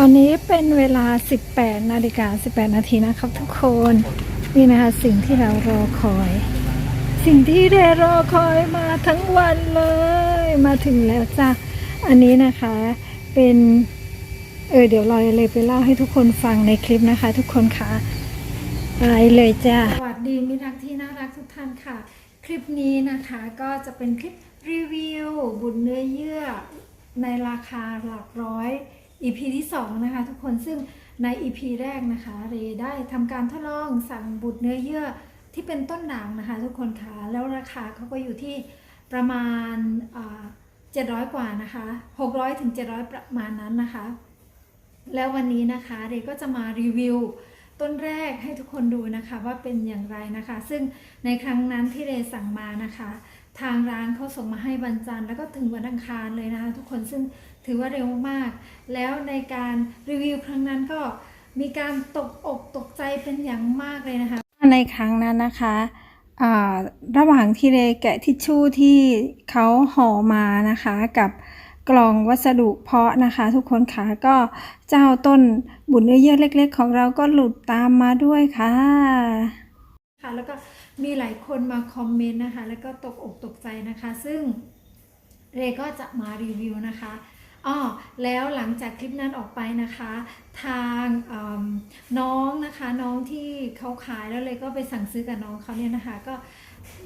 ตอนนี้เป็นเวลา 18 นาฬิกา 18 นาทีนะครับทุกคน นี่นะคะสิ่งที่เรารอคอย สิ่งที่ได้รอคอยมาทั้งวันเลย มาถึงแล้วจ้ะ อันนี้นะคะเป็นเออเดี๋ยวเราเลยไปเล่าให้ทุกคนฟังในคลิปนะคะ ทุกคนค่ะไปเลยจ้ะสวัสดีมิตรรักที่น่ารักทุกท่านค่ะ คลิปนี้นะคะก็จะเป็นคลิปรีวิว บุญเนื้อเยื่อในราคาหลักร้อย EP ที่2นะคะทุกคนซึ่งใน EP แรกนะคะเรได้ทำการทดลองสั่งบุตรเนื้อเยื่อที่เป็นต้นด่างนะคะ ทุกคนค่ะแล้วราคาเขาก็อยู่ที่ประมาณอ่า700กว่านะคะ600ถึง700ประมาณนั้นนะคะ แล้ววันนี้นะคะเรก็จะมารีวิวต้นแรกให้ทุกคนดูนะคะว่าเป็นอย่างไรนะคะ ซึ่งในครั้งนั้นที่เรสั่งมานะคะ ทางร้านเขาส่งมาให้วันจันทร์แล้วก็ถึงวันอังคารเลยนะคะทุกคนซึ่งถือว่าเร็วมากๆแล้วในการรีวิวครั้งนั้นก็มีการตกอกตกใจเป็นอย่างมากเลยนะคะ ในครั้งนั้นนะคะอ่าระหว่างที่เรแกะทิชชู่ที่เขาห่อมานะคะกับกล่องวัสดุเพาะนะคะ ทุกคนค่ะก็เจ้าต้นบุญเนื้อเยื่อเล็ก ๆ ของเราก็หลุดตามมาด้วยค่ะ ค่ะแล้วก็ มีหลายคนมาคอมเมนต์นะคะ แล้วก็ตกอกตกใจนะคะ ซึ่งเรก็จะมารีวิวนะคะอ้อแล้วหลังจากคลิปนั้นออกไปนะคะ ทางน้องนะคะน้องที่เขาขายแล้วเลยก็ไปสั่งซื้อกับน้องเขาเนี่ยนะคะ ก็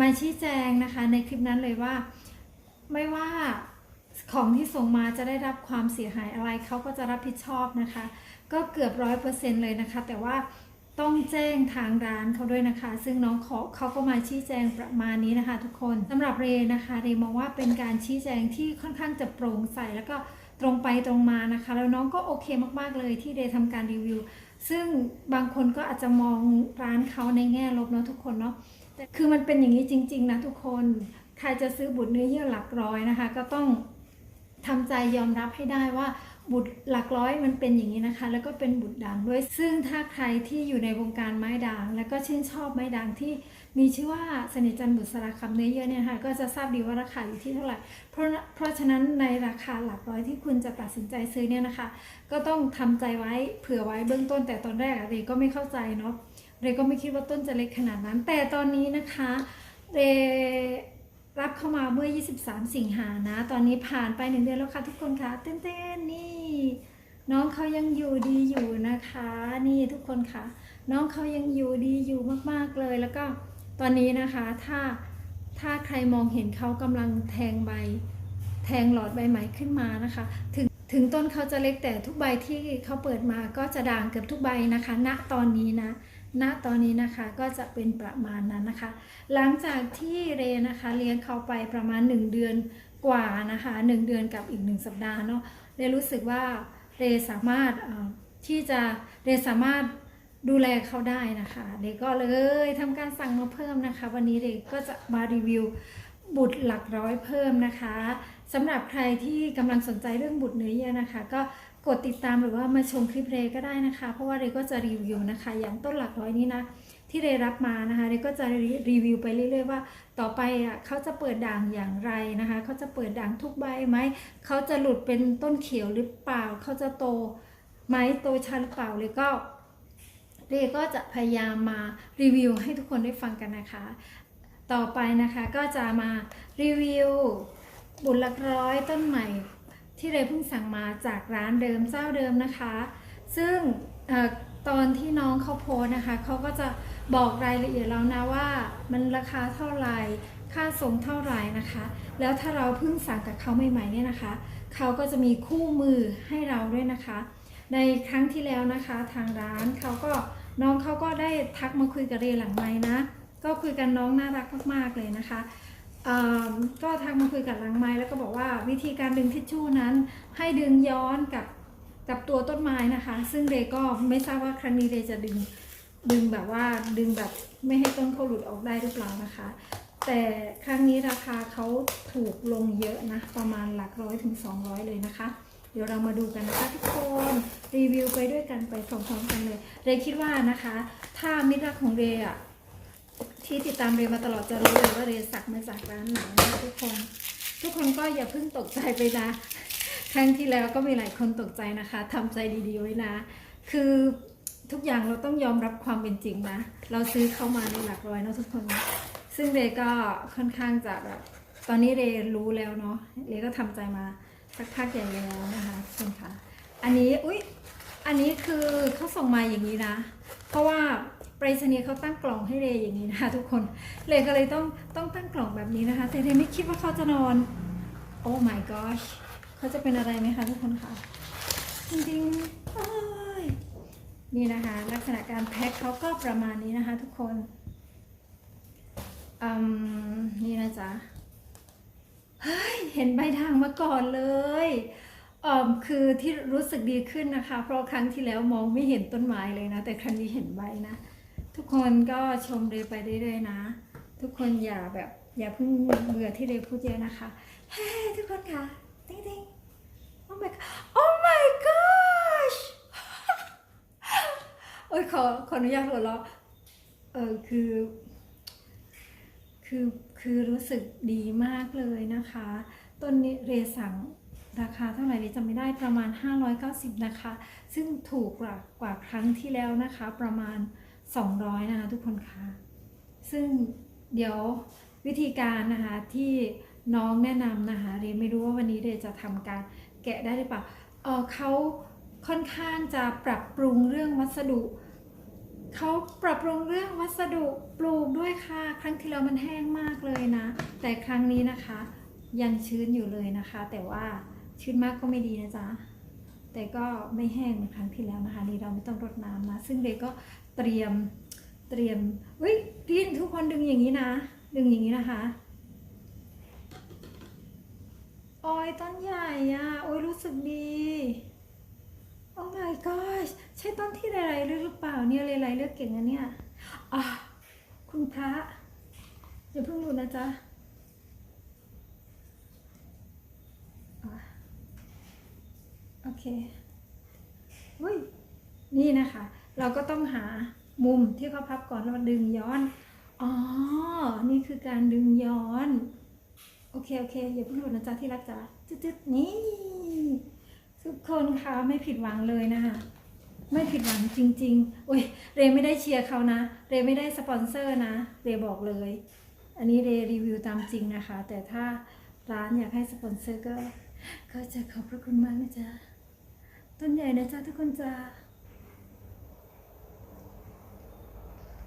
มาชี้แจงนะคะในคลิปนั้นเลยว่าไม่ว่าของที่ส่งมาจะได้รับความเสียหายอะไรเขาก็จะรับผิดชอบนะคะ ก็เกือบร้อยเปอร์เซ็นต์เลยนะคะ แต่ว่า ต้องแจ้งทางร้านเขาด้วยนะคะ ซึ่งน้องเขาเขาก็มาชี้แจงประมาณนี้นะคะ ทุกคนสำหรับเรนะคะเรมองว่าเป็นการชี้แจงที่ค่อนข้างจะโปร่งใสแล้วก็ตรงไปตรงมานะคะ แล้วน้องก็โอเคมากๆเลยที่เรทำการรีวิว ซึ่งบางคนก็อาจจะมองร้านเขาในแง่ลบเนาะทุกคนเนาะแต่คือมันเป็นอย่างนี้จริง ๆ นะทุกคนใครจะซื้อบุตรเนื้อเยื่อหลักร้อยนะคะ ก็ต้องทำใจยอมรับให้ได้ว่า บุตรหลักร้อยมันเป็นอย่างนี้นะคะ แล้วก็เป็นบุตรด่างด้วย ซึ่งถ้าใครที่อยู่ในวงการไม้ด่าง แล้วก็ชื่นชอบไม้ด่างที่มีชื่อว่าสนิทจันบุตรสารคำเนื้อเยื่อเนี่ยนะคะก็จะทราบดีว่าราคาอยู่ที่เท่าไหร่เพราะเพราะฉะนั้นในราคาหลักร้อยที่คุณจะตัดสินใจซื้อเนี่ยนะคะ ก็ต้องทำใจไว้เผื่อไว้เบื้องต้น แต่ตอนแรกอะเรก็ไม่เข้าใจเนาะเรก็ไม่คิดว่าต้นจะเล็กขนาดนั้น แต่ตอนนี้นะคะเร รับเข้ามาเมื่อ 23 สิงหานะ ตอนนี้ผ่านไปหนึ่งเดือนแล้วค่ะทุกคนค่ะเต้นๆนี่ น้องเขายังอยู่ดีอยู่นะคะ นี่ทุกคนค่ะ น้องเขายังอยู่ดีอยู่มากๆเลย แล้วก็ตอนนี้นะคะถ้าถ้าใครมองเห็นเขากำลังแทงใบ แทงหลอดใบไหมขึ้นมานะคะ ถึงถึงต้นเขาจะเล็กแต่ทุกใบที่เขาเปิดมาก็จะด่างเกือบทุกใบนะคะ ณตอนนี้นะ ณตอนนี้นะคะก็จะเป็นประมาณนั้นนะคะ หลังจากที่เรนะคะเลี้ยงเขาไปประมาณ 1 เดือนกว่านะคะ 1 เดือนกับอีก 1 สัปดาห์เนาะเรรู้สึกว่าเรสามารถที่จะเรสามารถดูแลเขาได้นะคะเรก็เลยทำการสั่งมาเพิ่มนะคะ วันนี้เรก็จะมารีวิวบุตรหลักร้อยเพิ่มนะคะสำหรับใครที่กำลังสนใจเรื่องบุตรเนื้อเยื่อนะคะ ก็ กดติดตามหรือว่ามาชมคลิปเรก็ได้นะคะ เพราะว่าเรก็จะรีวิวนะคะ อย่างต้นหลักร้อยนี้นะที่เรรับมานะคะเรก็จะรีวิวไปเรื่อยๆว่า ต่อไปอะเขาจะเปิดด่างอย่างไรนะคะเขาจะเปิดด่างทุกใบไหมเขาจะหลุดเป็นต้นเขียวหรือเปล่าเขาจะโตไหมโตช้าหรือเปล่าเลยก็เรก็จะพยายามมารีวิวให้ทุกคนได้ฟังกันนะคะ ต่อไปนะคะก็จะมารีวิวบุญหลักร้อยต้นใหม่ ที่เรเพิ่งสั่งมาจากร้านเดิมเจ้าเดิมนะคะ ซึ่งอตอนที่น้องเขาโพสนะคะเขาก็จะบอกรายละเอียดแล้วนะว่า มันราคาเท่าไหร่ค่าส่งเท่าไหร่นะคะ แล้วถ้าเราเพิ่งสั่งกับเขาใหม่ๆเนี่ยนะคะเขาก็จะมีคู่มือให้เราด้วยนะคะ ในครั้งที่แล้วนะคะ ทางร้านเขาก็น้องเขาก็ได้ทักมาคุยกับเรหลังไม้นะ ก็คุยกันน้องน่ารักมากๆเลยนะคะ ก็ทักมาคุยกับหลังไม้แล้วก็บอกว่าวิธีการดึงทิชชู่นั้น ให้ดึงย้อนกับกับตัวต้นไม้นะคะ ซึ่งเรก็ไม่ทราบว่าครั้งนี้เรจะดึงดึงแบบว่าดึงแบบไม่ให้ต้นเขาหลุดออกได้หรือเปล่านะคะ แต่ครั้งนี้ราคาเขาถูกลงเยอะนะ ประมาณหลักร้อยถึง 200 เลยนะคะ เดี๋ยวเรามาดูกันนะคะทุกคนรีวิวไปด้วยกันไปพร้อมๆกันเลย เรคิดว่านะคะ ถ้ามิตรรักของเรอะ ที่ติดตามเรมาตลอดจะรู้เลยว่าเรสักมาจากร้านไหนนะทุกคน ทุกคนก็อย่าเพิ่งตกใจไปนะ ครั้งที่แล้วก็มีหลายคนตกใจนะคะทำใจดีๆไว้นะ คือทุกอย่างเราต้องยอมรับความเป็นจริงนะ เราซื้อเข้ามาในหลักร้อยเนาะทุกคน ซึ่งเรก็ค่อนข้างจะแบบตอนนี้เรรู้แล้วเนาะเรก็ทำใจมาสักพักใหญ่แล้วนะคะทุกคนคะอันนี้ อุ๊ย อันนี้คือเขาส่งมาอย่างนี้นะ เพราะว่า รษณีย์เขาตั้งกล่องให้เรย์อย่างนี้นะคะทุกคนเรย์ก็เลยต้องต้องตั้งกล่องแบบนี้นะคะ แต่เรย์ไม่คิดว่าเขาจะนอน โอ้ my gosh เขาจะเป็นอะไรไหมคะทุกคนคะจริงๆนี่นะคะ ลักษณะการแพ็คเขาก็ประมาณนี้นะคะ ทุกคนอืมนี่นะจ๊ะเฮ้ยเห็นใบทางมาก่อนเลยเอ่อคือที่รู้สึกดีขึ้นนะคะ เพราะครั้งที่แล้วมองไม่เห็นต้นไม้เลยนะ แต่ครั้งนี้เห็นใบนะ ทุกคนก็ชมเรย์ไปเรื่อยๆนะ ทุกคนอย่าแบบอย่าเพิ่งเบื่อที่เรย์พูดเยอะนะคะเฮ้ทุกคนค่ะติ๊งติ๊ง Oh my oh my gosh โอ้ยขอขออนุญาตหัวเราะเออคือ คือคือรู้สึกดีมากเลยนะคะ ต้นนี้เรสั่งราคาเท่าไหร่เรจำไม่ได้ประมาณ 590 นะคะ ซึ่งถูกกว่ากว่าครั้งที่แล้วนะคะประมาณ 200 นะคะทุกคนคะซึ่งเดี๋ยววิธีการนะคะที่น้องแนะนำนะคะเรไม่รู้ว่าวันนี้เรจะทำการแกะได้หรือเปล่าเออเขาค่อนข้างจะปรับปรุงเรื่องวัสดุเขาปรับปรุงเรื่องวัสดุปลูกด้วยค่ะ ครั้งที่แล้วมันแห้งมากเลยนะ แต่ครั้งนี้นะคะ ยังชื้นอยู่เลยนะคะ แต่ว่าชื้นมากก็ไม่ดีนะจ๊ะ แต่ก็ไม่แห้งเหมือนครั้งที่แล้วนะคะนี่เราไม่ต้องรดน้ำนะ ซึ่งเด็กก็เตรียมเตรียมเฮ้ยพี่ทุกคนดึงอย่างนี้นะ ดึงอย่างนี้นะคะโอ้ยต้นใหญ่อะโอ้ยรู้สึกดีโอ้ my gosh ใช่ต้นที่ไรๆเลือกหรือเปล่าเนี่ยไรๆเลือกเก่งนะเนี่ยอะคุณพระอย่าเพิ่งหลุดนะจ๊ะอะ โอเคอุ้ยนี่นะคะ เราก็ต้องหามุมที่เขาพับก่อนแล้วดึงย้อน อ๋อ นี่คือการดึงย้อน โอเค โอเค อย่าเพิ่งหลุดนะจ๊ะที่รักจ๊ะจึ๊ดๆ นี่ ทุกคนคะไม่ผิดหวังเลยนะคะไม่ผิดหวังจริงๆ โอ้ย เรไม่ได้เชียร์เขานะ เรไม่ได้สปอนเซอร์นะ เรบอกเลย อันนี้เรรีวิวตามจริงนะคะ แต่ถ้าร้านอยากให้สปอนเซอร์ก็ ก็จะขอบพระคุณมากนะจ๊ะ ต้นใหญ่นะจ๊ะทุกคนจ้า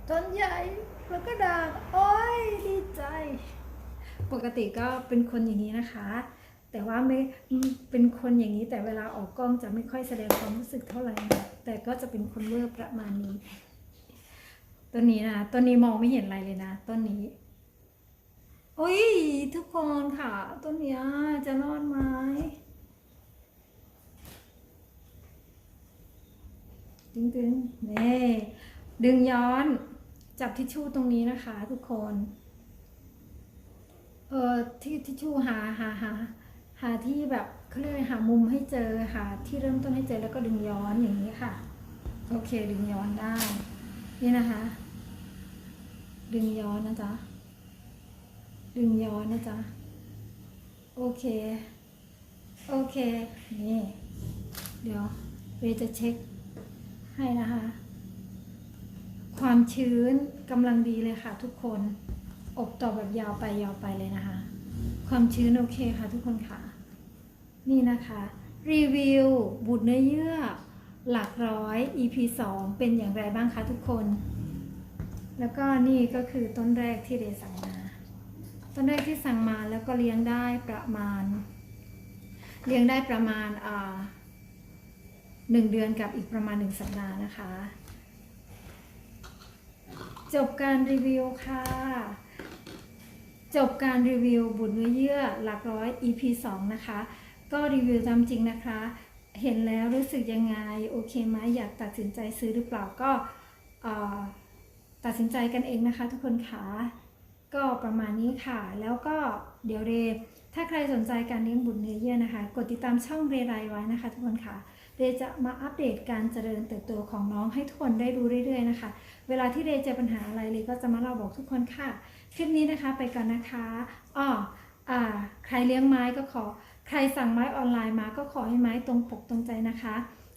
ต้นใหญ่แล้วก็ด่างโอ้ยดีใจ ปกติก็เป็นคนอย่างนี้นะคะ แต่ว่าไม่เป็นคนอย่างนี้ แต่เวลาออกกล้องจะไม่ค่อยแสดงความรู้สึกเท่าไหร่ แต่ก็จะเป็นคนเวอร์ประมาณนี้ ต้นนี้นะต้นนี้มองไม่เห็นอะไรเลยนะต้นนี้โอ้ยทุกคนค่ะ ต้นนี้จะรอดไหม ดึงดึงๆนี่ดึงย้อนจับทิชชู่ตรงนี้นะคะ ทุกคน เออที่ทิชชู่หาหาหาหาที่แบบเขาเรียกอะไรหามุมให้เจอหาที่เริ่มต้นให้เจอแล้วก็ดึงย้อนอย่างนี้ค่ะ โอเคดึงย้อนได้ นี่นะคะ ดึงย้อนนะจ๊ะดึงย้อนนะจ๊ะโอเค โอเค นี่ เดี๋ยวเรจะเช็ค ให้นะคะ ความชื้นกำลังดีเลยค่ะ ทุกคน อบต่อแบบยาวไปยาวไปเลยนะคะ ความชื้นโอเคค่ะ ทุกคนค่ะ นี่นะคะ รีวิวบุตรเนื้อเยื่อ หลักร้อย EP 2 เป็นอย่างไรบ้างคะทุกคน แล้วก็นี่ก็คือต้นแรกที่เรสั่งมา ต้นแรกที่สั่งมาแล้วก็เลี้ยงได้ประมาณ เลี้ยงได้ประมาณอ่า หนึ่งเดือนกับอีกประมาณหนึ่งสัปดาห์นะคะ จบการรีวิวค่ะ จบการรีวิวบุตรเนื้อเยื่อหลักร้อย EP 2 นะคะ ก็รีวิวตามจริงนะคะ เห็นแล้วรู้สึกยังไง โอเคไหมอยากตัดสินใจซื้อหรือเปล่าก็ตัดสินใจกันเองนะคะ ทุกคนค่ะก็ประมาณนี้ค่ะ แล้วก็เดี๋ยวเร ถ้าใครสนใจการเลี้ยงบุตรเนื้อเยื่อนะคะ กดติดตามช่องเรไรไว้นะคะ ทุกคนค่ะ เรจะมาอัปเดตการเจริญเติบโตของน้องให้ทุกคนได้รู้เรื่อยๆนะคะ เวลาที่เรเจอปัญหาอะไรเรก็จะมาเล่าบอกทุกคนค่ะ คลิปนี้นะคะไปก่อนนะคะอ้อใครเลี้ยงไม้ก็ขอ ใครสั่งไม้ออนไลน์มาก็ขอให้ไม้ตรงปกตรงใจนะคะ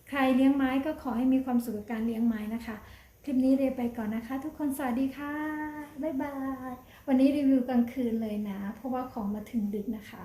ใครเลี้ยงไม้ก็ขอให้มีความสุขกับการเลี้ยงไม้นะคะ คลิปนี้เรไปก่อนนะคะ ทุกคนสวัสดีค่ะบ๊ายบายวันนี้รีวิวกลางคืนเลยนะ เพราะว่าของมาถึงดึกนะคะ